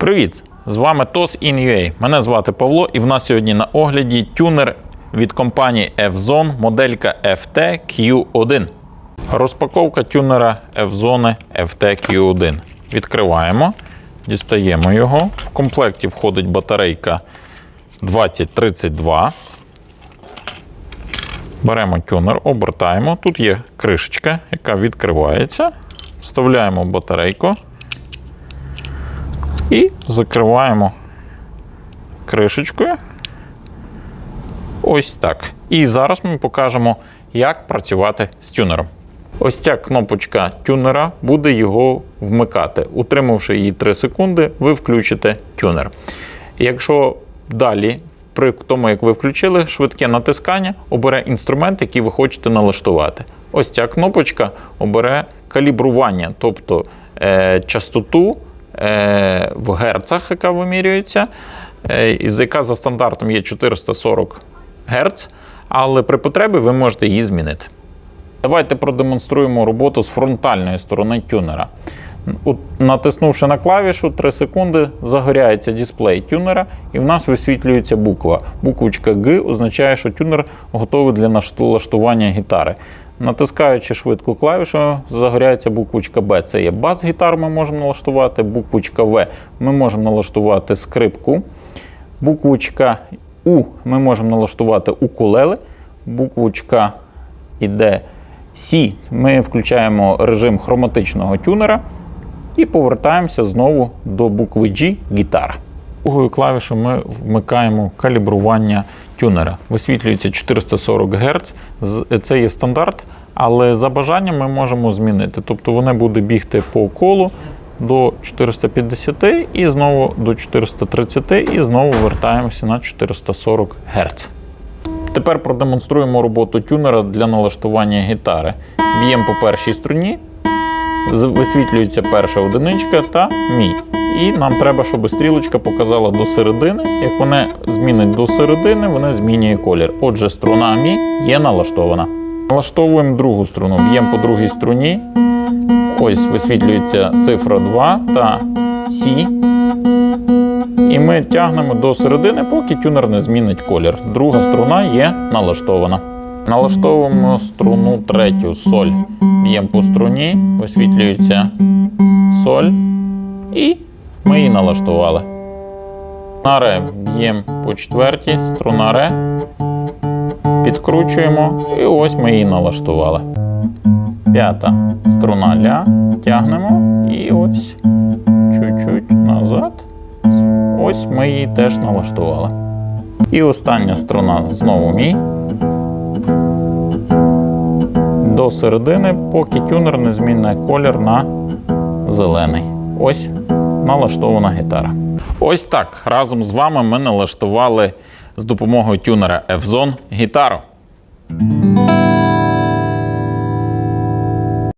Привіт! З вами TOS InUA. Мене звати Павло, і в нас сьогодні на огляді тюнер від компанії F-Zone моделька FT Q1. Розпаковка тюнера F-Zone FT Q1. Відкриваємо, дістаємо його. В комплекті входить батарейка 2032. Беремо тюнер, обертаємо. Тут є кришечка, яка відкривається. Вставляємо батарейку. І закриваємо кришечкою. Ось так. І зараз ми покажемо, як працювати з тюнером. Ось ця кнопочка тюнера буде його вмикати. Утримавши її 3 секунди, ви включите тюнер. Якщо далі, при тому, як ви включили швидке натискання, обере інструмент, який ви хочете налаштувати. Ось ця кнопочка обере калібрування, тобто е, частоту в герцах, яка вимірюється, е, яка за стандартом є 440 Гц, але при потребі ви можете її змінити. Давайте продемонструємо роботу з фронтальної сторони тюнера. Натиснувши на клавішу 3 секунди, загоряється дисплей тюнера, і в нас висвітлюється буква. Буквочка Г означає, що тюнер готовий для налаштування гітари. Натискаючи швидку клавішу, загоряється буквочка Б. Це є бас гітар, ми можемо налаштувати. Буквочка В ми можемо налаштувати скрипку. Буквочка У ми можемо налаштувати укулеле. Буквочка іде С. Ми включаємо режим хроматичного тюнера і повертаємося знову до букви G гітара. Другою клавішою ми вмикаємо калібрування тюнера. Висвітлюється 440 Гц. Це є стандарт, але за бажанням ми можемо змінити. Тобто вони буде бігти по колу до 450 і знову до 430, і знову вертаємося на 440 Гц. Тепер продемонструємо роботу тюнера для налаштування гітари. Б'ємо по першій струні, висвітлюється перша одиничка та мі. І нам треба, щоб стрілочка показала до середини. Як вона змінить до середини, вона змінює колір. Отже, струна мі є налаштована. Налаштовуємо другу струну, б'ємо по другій струні. Ось висвітлюється цифра 2 та Сі. І ми тягнемо до середини, поки тюнер не змінить колір. Друга струна є налаштована. Налаштовуємо струну третю соль. Б'ємо по струні, висвітлюється соль. І ми її налаштували. На ре б'ємо по четвертій, струна ре. Підкручуємо і ось ми її налаштували. П'ята струна ля. Тягнемо і ось чуть-чуть назад. Ось ми її теж налаштували. І остання струна знову мі. Середини, поки тюнер не змінить колір на зелений. Ось налаштована гітара. Ось так. Разом з вами ми налаштували з допомогою тюнера F-Zone гітару.